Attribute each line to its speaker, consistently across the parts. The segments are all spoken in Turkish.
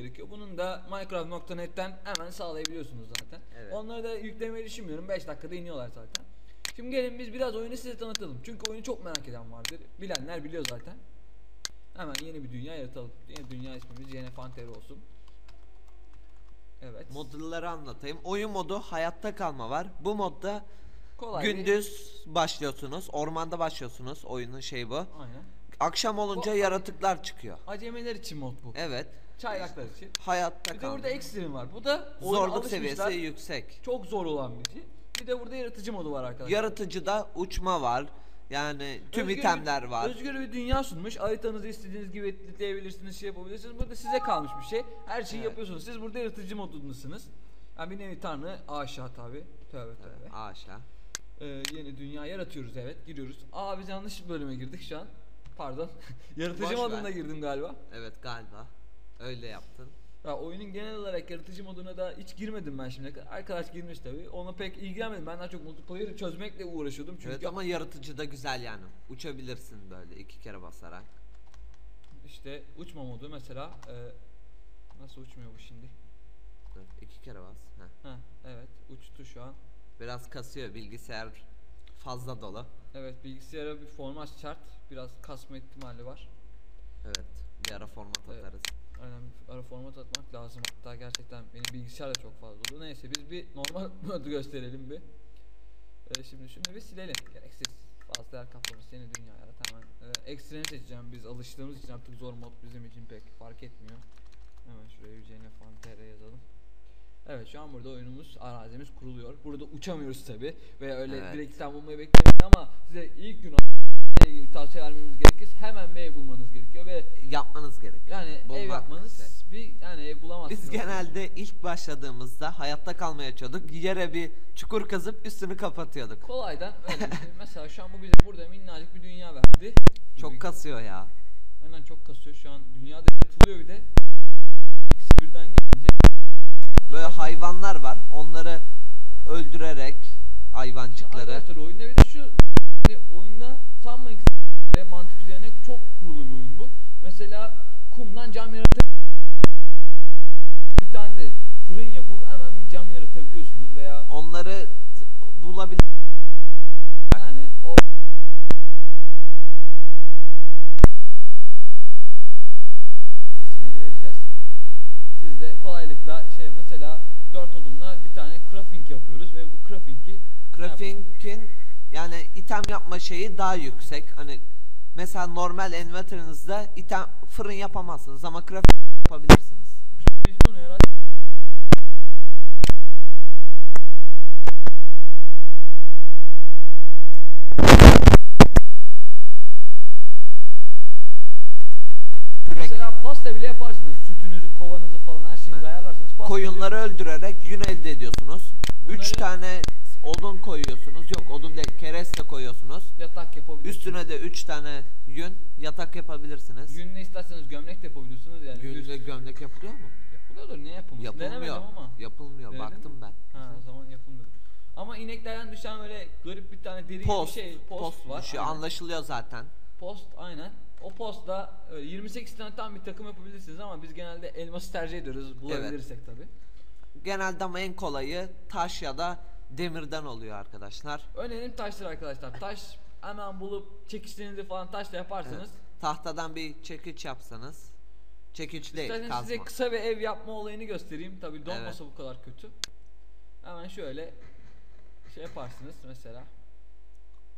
Speaker 1: gerekiyor. Bunun da Minecraft.net'ten hemen sağlayabiliyorsunuz zaten.
Speaker 2: Evet.
Speaker 1: Onları da yüklemeyi düşünmüyorum. 5 dakikada iniyorlar zaten. Şimdi gelin biz biraz oyunu size tanıtalım. Çünkü oyunu çok merak eden vardır. Bilenler biliyor zaten. Hemen yeni bir dünya yaratalım. Yeni dünya ismimiz Yene Fanteri olsun. Evet.
Speaker 2: Modları anlatayım. Oyun modu hayatta kalma var. Bu modda
Speaker 1: Kolay bir-
Speaker 2: gündüz başlıyorsunuz. Ormanda başlıyorsunuz. Oyunun şeyi bu.
Speaker 1: Aynen.
Speaker 2: Akşam olunca
Speaker 1: Bu-
Speaker 2: yaratıklar çıkıyor.
Speaker 1: Acemiler için mod bu.
Speaker 2: Evet.
Speaker 1: Çaylaklar için.
Speaker 2: Hayatta
Speaker 1: Bir de burada ekstrem var. Bu da oyuna
Speaker 2: Zorluk
Speaker 1: alışmışlar.
Speaker 2: seviyesi yüksek.
Speaker 1: Çok zor olan bir şey. Bir de burada yaratıcı modu var arkadaşlar.
Speaker 2: Yaratıcıda uçma var. Yani tüm
Speaker 1: Özgür
Speaker 2: itemler var.
Speaker 1: Özgür bir dünya sunmuş. Haritanızı istediğiniz gibi editleyebilirsiniz, şey yapabilirsiniz. Burada size kalmış bir şey. Her şeyi yapıyorsunuz. Siz burada yaratıcı modundasınız. Yani bir nevi tanrı aşağı tabi. Tövbe tövbe.
Speaker 2: Aşağı.
Speaker 1: Ee, yeni dünya yaratıyoruz evet. Giriyoruz. Aa biz yanlış bölüme girdik şu an. Pardon. yaratıcı
Speaker 2: Boş ver.
Speaker 1: modunda girdim galiba.
Speaker 2: Evet galiba. Öyle yaptın.
Speaker 1: Ya oyunun genel olarak yaratıcı moduna da hiç girmedim ben şimdiye kadar. Arkadaş girmiş tabi. Ona pek ilgilenmedim. Ben daha çok multiplayer'ı çözmekle uğraşıyordum. Çünkü
Speaker 2: Evet ama yaratıcı da güzel yani. Uçabilirsin böyle iki kere basarak.
Speaker 1: işte uçma modu mesela e, nasıl uçmuyor bu şimdi?
Speaker 2: Dur, iki kere bas. Heh.
Speaker 1: Ha evet uçtu şu an.
Speaker 2: Biraz kasıyor bilgisayar fazla dolu.
Speaker 1: Evet bilgisayara bir format şart. Biraz kasma ihtimali var.
Speaker 2: Evet. Bir ara format
Speaker 1: Evet.
Speaker 2: atarız.
Speaker 1: Bir ara format atmak lazım. Hatta gerçekten benim bilgisayar da çok fazla oldu. Neyse biz bir normal modu gösterelim bir. Ee, şimdi şunu bir silelim. Gereksiz fazla yer kaplamış yeni dünya yarat hemen. Ee, ekstremi seçeceğim biz alıştığımız için artık zor mod bizim için pek fark etmiyor. Hemen şuraya Yüceğine Fantere yazalım. Evet şu an burada oyunumuz arazimiz kuruluyor. Burada uçamıyoruz tabi veya öyle
Speaker 2: Evet.
Speaker 1: direkt İstanbul bulmayı beklemeyin ama size ilk gün ilgili tavsiye vermemiz gerekirse hemen bir ev gerekiyor
Speaker 2: Yapmanız gerek.
Speaker 1: yani ev
Speaker 2: Bulmak
Speaker 1: yapmanız
Speaker 2: işte.
Speaker 1: bir yani ev bulamazsınız.
Speaker 2: Biz genelde ilk başladığımızda hayatta kalmaya çalışıyorduk. Yere bir çukur kazıp üstünü kapatıyorduk.
Speaker 1: kolaydan öyle. şey. Mesela şu an bu bize burada minnacık bir dünya verdi.
Speaker 2: Çok
Speaker 1: Gibi.
Speaker 2: kasıyor ya.
Speaker 1: Aynen çok kasıyor şu an dünyada yaratılıyor bir de. İkisi birden gelince
Speaker 2: Böyle hayvanlar var. Onları öldürerek hayvancıkları.
Speaker 1: Arkadaşlar oyunda bir de şu hani oyunda sanmayın ki mantık üzerine çok kurulu bir oyun bu. Mesela kumdan cam yaratabiliyorsunuz. Bir tane de fırın yapıp hemen bir cam yaratabiliyorsunuz veya
Speaker 2: Onları bulabilir.
Speaker 1: yani o isimlerini vereceğiz. Siz de kolaylıkla şey mesela dört odunla bir tane crafting yapıyoruz ve bu crafting'i ne yapıyoruz?
Speaker 2: Yani item yapma şeyi daha yüksek. Hani mesela normal envanterınızda item fırın yapamazsınız ama crafting yapabilirsiniz.
Speaker 1: Mesela pasta bile yaparsınız. Sütünüzü, kovanızı falan her şeyinizi
Speaker 2: Evet.
Speaker 1: ayarlarsınız. Pasta
Speaker 2: Koyunları
Speaker 1: bile-
Speaker 2: öldürerek yün elde ediyorsunuz.
Speaker 1: Bunları-
Speaker 2: 3 tane odun koyuyorsunuz. Yok odun değil kereste koyuyorsunuz. Üstüne de 3 tane yün yatak yapabilirsiniz.
Speaker 1: Yün ne isterseniz gömlek de yapabiliyorsunuz yani.
Speaker 2: Yünle
Speaker 1: Üst-
Speaker 2: gömlek yapılıyor mu?
Speaker 1: Yapılıyordur niye yapılmasın?
Speaker 2: Yapılmıyor.
Speaker 1: Denemedim ama.
Speaker 2: Yapılmıyor.
Speaker 1: Denedin
Speaker 2: Baktım
Speaker 1: mi?
Speaker 2: ben.
Speaker 1: Ha o zaman yapılmıyor. Ama ineklerden düşen böyle garip bir tane deri gibi bir
Speaker 2: Post,
Speaker 1: şey post, var.
Speaker 2: düşüyor.
Speaker 1: Aynen.
Speaker 2: Anlaşılıyor zaten.
Speaker 1: Post aynen. O postla öyle 28 tane tam bir takım yapabilirsiniz ama biz genelde elması tercih ediyoruz bulabilirsek tabi.
Speaker 2: Genelde ama en kolayı taş ya da demirden oluyor arkadaşlar.
Speaker 1: Önerim taştır arkadaşlar. Taş hemen bulup çekişlerinizi falan taşla yaparsanız
Speaker 2: Evet. Tahtadan bir çekiç yapsanız. Çekiç değil
Speaker 1: İsterseniz
Speaker 2: kazma.
Speaker 1: size kısa bir ev yapma olayını göstereyim. Tabi donmasa
Speaker 2: Evet.
Speaker 1: bu kadar kötü. Hemen şöyle şey yaparsınız mesela.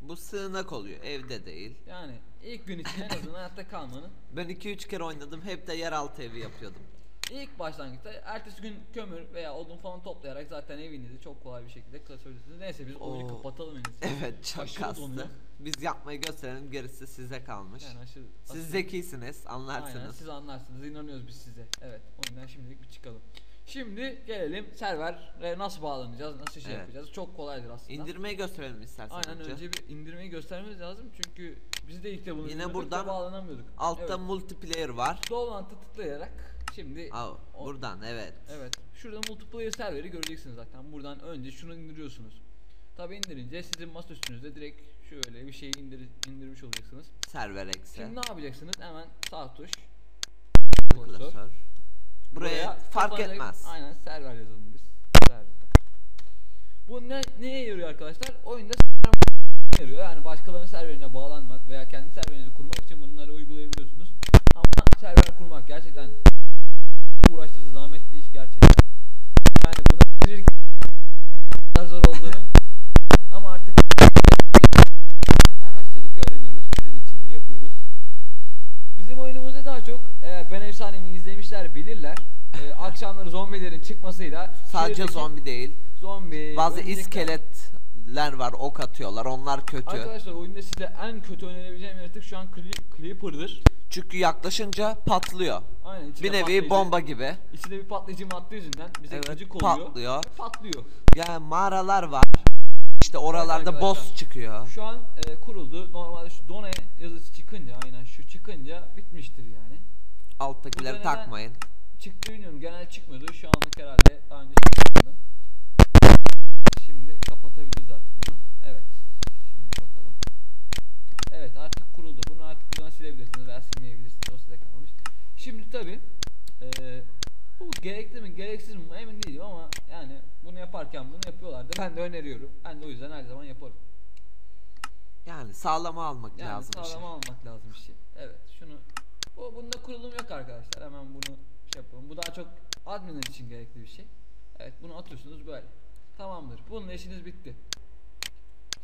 Speaker 2: Bu sığınak oluyor evde değil.
Speaker 1: Yani ilk gün için en azından hayatta kalmanın
Speaker 2: Ben 2-3 kere oynadım hep de yeraltı evi yapıyordum.
Speaker 1: ilk başlangıçta ertesi gün kömür veya odun falan toplayarak zaten evinizi çok kolay bir şekilde kasabilirsiniz. Neyse biz oyunu
Speaker 2: Oo.
Speaker 1: kapatalım en iyisi.
Speaker 2: Evet çok
Speaker 1: Aşırı donuyor.
Speaker 2: Biz yapmayı gösterelim gerisi size kalmış.
Speaker 1: Yani aşırı,
Speaker 2: Siz
Speaker 1: aşırı-
Speaker 2: zekisiniz
Speaker 1: Aynen
Speaker 2: anlarsınız.
Speaker 1: siz anlarsınız inanıyoruz biz size. Evet oyundan şimdilik bir çıkalım. Şimdi gelelim servere nasıl bağlanacağız, nasıl şey
Speaker 2: Evet.
Speaker 1: yapacağız. Çok kolaydır aslında.
Speaker 2: İndirmeyi gösterelim istersen
Speaker 1: Aynen
Speaker 2: önce.
Speaker 1: önce bir indirmeyi göstermemiz lazım çünkü biz de ilk de bunu
Speaker 2: Yine
Speaker 1: da
Speaker 2: buradan
Speaker 1: bağlanamıyorduk.
Speaker 2: Altta
Speaker 1: evet.
Speaker 2: multiplayer var.
Speaker 1: Dolantı tıklayarak şimdi
Speaker 2: Aa,
Speaker 1: o-
Speaker 2: buradan evet.
Speaker 1: Evet. Şurada multiplayer serveri göreceksiniz zaten. Buradan önce şunu indiriyorsunuz. Tabi indirince sizin masa üstünüzde direkt şöyle bir şeyi indir, indirmiş olacaksınız.
Speaker 2: Server eksi.
Speaker 1: Şimdi ne yapacaksınız? Hemen sağ tuş.
Speaker 2: Klasör. Buraya fark
Speaker 1: kapanacak-
Speaker 2: etmez.
Speaker 1: Aynen server yazalım biz. Server. Bu ne neye yarıyor arkadaşlar? Oyunda yarıyor. Yani başkalarının serverine bağlanmak veya kendi serverinizi kurmak için bunları uygulayabiliyorsunuz. Ama server kurmak gerçekten uğraştırıcı, zahmetli iş gerçekten. Yani buna bilir kadar zor olduğunu ama artık araştırdık öğreniyoruz. Sizin için yapıyoruz. Bizim oyunumuzda daha çok eğer Ben Efsane'mi izlemişler bilirler. e, akşamları zombilerin çıkmasıyla
Speaker 2: Sadece
Speaker 1: şehirdeki
Speaker 2: zombi değil.
Speaker 1: zombi,
Speaker 2: Bazı
Speaker 1: örümcekler-
Speaker 2: iskeletler var ok atıyorlar onlar kötü.
Speaker 1: Arkadaşlar oyunda size en kötü önerebileceğim yaratık şu an Cre- Creeper'dır.
Speaker 2: Çünkü yaklaşınca patlıyor.
Speaker 1: Aynen içinde
Speaker 2: Bir nevi
Speaker 1: patlayıcı-
Speaker 2: bomba gibi.
Speaker 1: İçinde bir patlayıcı madde yüzünden bize
Speaker 2: Evet,
Speaker 1: gıcık oluyor.
Speaker 2: patlıyor.
Speaker 1: Patlıyor.
Speaker 2: Yani mağaralar var. İşte oralarda
Speaker 1: arkadaşlar.
Speaker 2: boss çıkıyor.
Speaker 1: Şu an e, kuruldu. Normalde şu Done yazısı çıkınca aynen şu çıkınca bitmiştir yani.
Speaker 2: Alttakileri
Speaker 1: Burada neden-
Speaker 2: takmayın.
Speaker 1: Çıktı bilmiyorum. Genel çıkmıyordu. Şu anlık herhalde daha önce çıktı. Şimdi kapatabiliriz artık bunu. Evet. Şimdi bakalım. Evet artık kuruldu. Bunu artık buradan silebilirsiniz veya silmeyebilirsiniz. O size kalmış. Şimdi tabi bu gerekli mi gereksiz mi emin değilim ama yani bunu yaparken bunu yapıyorlardı. Ben de öneriyorum. Ben de o yüzden her zaman yaparım.
Speaker 2: Yani sağlama almak
Speaker 1: Yani
Speaker 2: lazım şey.
Speaker 1: sağlama almak lazım bir şey. Evet şunu bu bunda kurulum yok arkadaşlar. Hemen bunu şey yapalım. Bu daha çok adminler için gerekli bir şey. Evet bunu atıyorsunuz böyle. Tamamdır. Bununla işiniz bitti.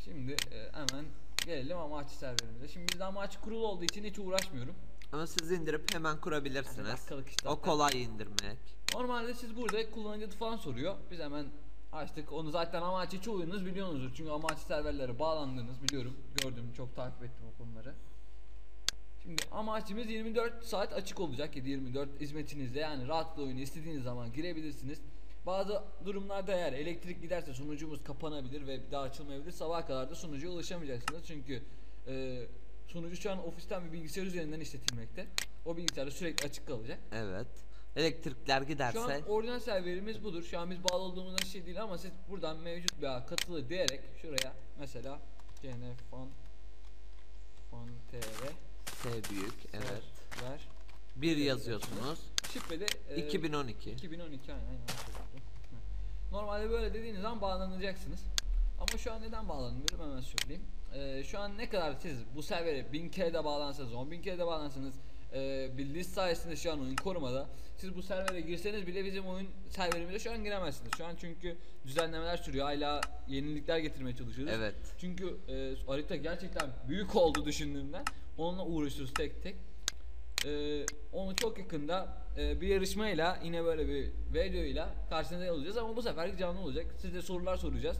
Speaker 1: Şimdi e, hemen gelelim amaç serverimize. Şimdi bizde amaç kurulu olduğu için hiç uğraşmıyorum.
Speaker 2: Ama siz indirip hemen
Speaker 1: Yani
Speaker 2: kurabilirsiniz.
Speaker 1: dakikalık işte.
Speaker 2: O kolay indirmek.
Speaker 1: Normalde siz burada kullanıcı adı falan soruyor. Biz hemen açtık. Onu zaten amaçı çoğunuz biliyorsunuzdur. Çünkü amaç serverlere bağlandığınız biliyorum. Gördüm, çok takip ettim o konuları. Şimdi amaçımız 24 saat açık olacak 7-24 hizmetinizde yani rahatlıkla oyunu istediğiniz zaman girebilirsiniz. Bazı durumlarda eğer elektrik giderse sunucumuz kapanabilir ve bir daha açılmayabilir. Sabaha kadar da sunucuya ulaşamayacaksınız. Çünkü e, sunucu şu an ofisten bir bilgisayar üzerinden işletilmekte. O bilgisayar sürekli açık kalacak.
Speaker 2: Evet. Elektrikler
Speaker 1: Şu
Speaker 2: giderse
Speaker 1: an orijinal serverimiz budur. Şu an biz bağlı olduğumuz şey değil ama siz buradan mevcut bir ağ katılı diyerek şuraya mesela cnfan fan tr
Speaker 2: S büyük. Evet.
Speaker 1: ver
Speaker 2: Bir yazıyorsunuz.
Speaker 1: şifrede e,
Speaker 2: 2012.
Speaker 1: 2012 aynen aynen. Normalde böyle dediğiniz zaman bağlanacaksınız. Ama şu an neden bağlanmıyorum hemen söyleyeyim. Ee, şu an ne kadar siz bu servere 1000 kere de bağlansanız, 10.000 kere de bağlansanız e, bir list sayesinde şu an oyun korumada. Siz bu servere girseniz bile bizim oyun serverimize şu an giremezsiniz. Şu an çünkü düzenlemeler sürüyor. Hala yenilikler getirmeye çalışıyoruz.
Speaker 2: Evet.
Speaker 1: Çünkü e, harita gerçekten büyük oldu düşündüğümden. Onunla uğraşıyoruz tek tek. Ee, onu çok yakında e, bir yarışmayla yine böyle bir videoyla karşınızda olacağız ama bu sefer canlı olacak. Size sorular soracağız.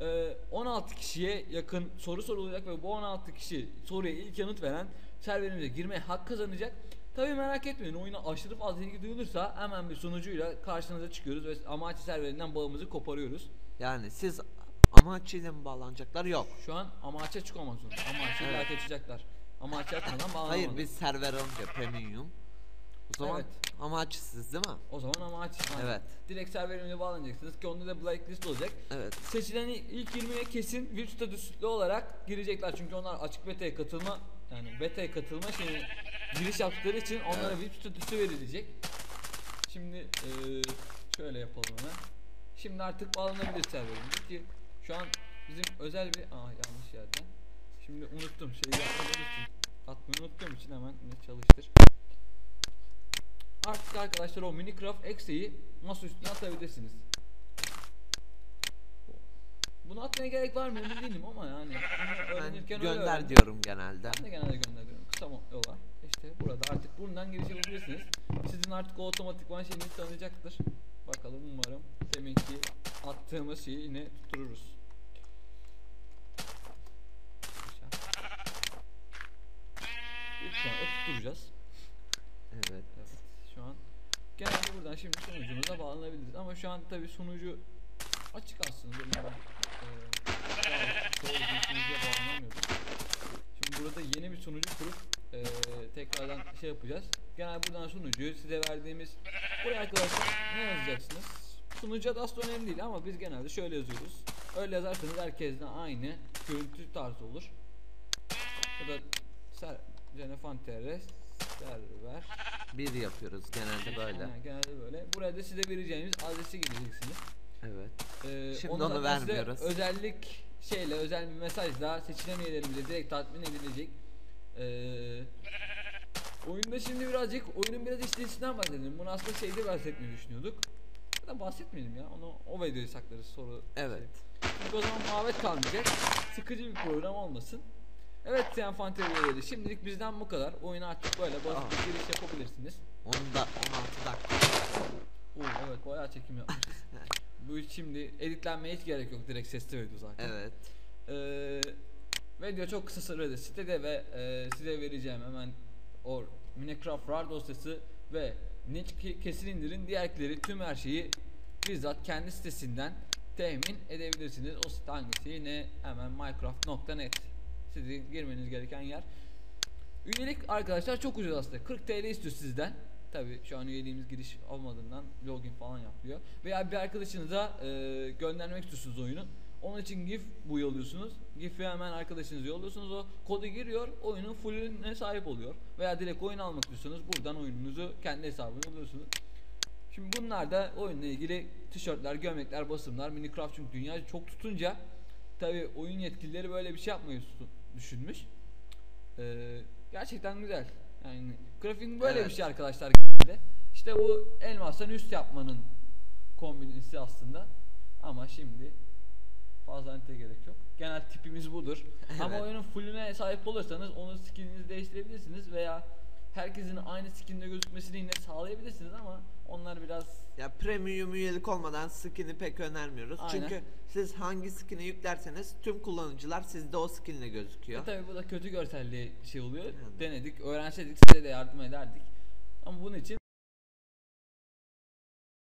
Speaker 1: Ee, 16 kişiye yakın soru sorulacak ve bu 16 kişi soruya ilk yanıt veren serverimize girmeye hak kazanacak. Tabii merak etmeyin oyuna aşırı fazla ilgi duyulursa hemen bir sunucuyla karşınıza çıkıyoruz ve Amaçı serverinden bağımızı koparıyoruz.
Speaker 2: Yani siz amaç ile mi bağlanacaklar? Yok.
Speaker 1: Şu an Amaç'a açık olmak zorunda. Amaç'ı
Speaker 2: Evet.
Speaker 1: açacaklar. Amaç'ı açmadan.
Speaker 2: Hayır biz server alınca premium. O zaman
Speaker 1: Evet.
Speaker 2: amaç siz değil mi?
Speaker 1: O zaman aynen.
Speaker 2: Evet.
Speaker 1: Direkt serverimize bağlanacaksınız ki onda da blacklist olacak.
Speaker 2: Evet.
Speaker 1: Seçilen ilk 20'ye kesin VIP statüsü olarak girecekler çünkü onlar açık beta'ya katılma yani beta'ya katılma şeyine giriş yaptıkları için onlara VIP statüsü verilecek. Şimdi eee, şöyle yapalım hemen. Şimdi artık bağlanabilir serverimize ki şu an bizim özel bir aa yanlış yerden. Şimdi unuttum şeyi yapmayı unuttum. Atmayı unuttuğum için hemen yine çalıştır. Artık arkadaşlar o Minecraft Exe'yi masa üstüne atabilirsiniz. Bunu atmaya gerek var mı emin değilim ama yani öğrenirken öyle
Speaker 2: gönder
Speaker 1: öğrendim.
Speaker 2: diyorum genelde.
Speaker 1: Ben de genelde gönderiyorum. Kısa mo- yola. İşte burada artık buradan giriş yapabilirsiniz. Sizin artık o otomatikman şeyinizi tanıyacaktır. Bakalım umarım deminki attığımız şeyi yine tuttururuz. İhtimalle tutturacağız.
Speaker 2: Evet.
Speaker 1: Evet şu an genelde buradan şimdi sunucumuza bağlanabiliriz ama şu an tabi sunucu açık aslında benim ben sunucuya bağlanamıyordum. Şimdi burada yeni bir sunucu kurup eee, tekrardan şey yapacağız. Genel buradan sunucuyu size verdiğimiz buraya arkadaşlar ne yazacaksınız? Sunucu adı aslında önemli değil ama biz genelde şöyle yazıyoruz. Öyle yazarsanız herkesle aynı görüntü tarzı olur. Ya da ser, Cenefan TR Server.
Speaker 2: Bir yapıyoruz genelde böyle.
Speaker 1: Aynen, genelde böyle. Buraya da size vereceğimiz adresi gireceksiniz.
Speaker 2: Evet.
Speaker 1: Ee,
Speaker 2: Şimdi
Speaker 1: onu
Speaker 2: onu vermiyoruz.
Speaker 1: özellik şeyle özel bir mesajla seçilen üyelerimize direkt tatmin edilecek. Ee, oyunda şimdi birazcık oyunun biraz işleyişinden bahsedelim. Bunu aslında şeyde bahsetmeyi düşünüyorduk. Zaten bahsetmeyelim ya. Onu o videoyu saklarız soru.
Speaker 2: Evet.
Speaker 1: Şey. Çünkü o zaman muhabbet kalmayacak. Sıkıcı bir program olmasın. Evet Siyan Fantezi üyeleri şimdilik bizden bu kadar. Oyuna artık böyle basit bir giriş yapabilirsiniz.
Speaker 2: Onu da 16 dakika.
Speaker 1: Oo evet bayağı çekim yapmışız. Bu şimdi editlenmeye hiç gerek yok. Direkt sesli video zaten.
Speaker 2: Evet.
Speaker 1: Ee, video çok kısa sürede sitede ve e, size vereceğim hemen o Minecraft RAR dosyası ve Nick kesin indirin diğerleri tüm her şeyi bizzat kendi sitesinden temin edebilirsiniz. O site hangisi yine hemen minecraft.net sizin girmeniz gereken yer. Üyelik arkadaşlar çok ucuz aslında. 40 TL istiyor sizden. Tabi şu an üyeliğimiz giriş olmadığından login falan yapıyor. Veya bir arkadaşınıza e, göndermek istiyorsunuz oyunu. Onun için GIF yolluyorsunuz. GIF'i hemen arkadaşınıza yolluyorsunuz. O kodu giriyor. Oyunun fullüne sahip oluyor. Veya direkt oyun almak istiyorsanız buradan oyununuzu kendi hesabına alıyorsunuz. Şimdi bunlar da oyunla ilgili tişörtler, gömlekler, basımlar. Minecraft çünkü dünya çok tutunca tabi oyun yetkilileri böyle bir şey yapmayı su- düşünmüş. Ee, gerçekten güzel. Yani grafik böyle bir
Speaker 2: Evet.
Speaker 1: şey arkadaşlar. İşte bu elmastan üst yapmanın kombinisi aslında. Ama şimdi fazla nite gerek yok. Genel tipimiz budur. Ama
Speaker 2: Evet.
Speaker 1: oyunun fullüne sahip olursanız onun skininizi değiştirebilirsiniz veya herkesin aynı skinde gözükmesini yine sağlayabilirsiniz ama onlar biraz
Speaker 2: Ya premium üyelik olmadan skin'i pek önermiyoruz.
Speaker 1: Aynen.
Speaker 2: Çünkü siz hangi skin'i yüklerseniz tüm kullanıcılar sizde o skin'le gözüküyor.
Speaker 1: E tabi bu da kötü görselliği şey oluyor.
Speaker 2: Yani.
Speaker 1: Denedik, öğrenseydik size de yardım ederdik. Ama bunun için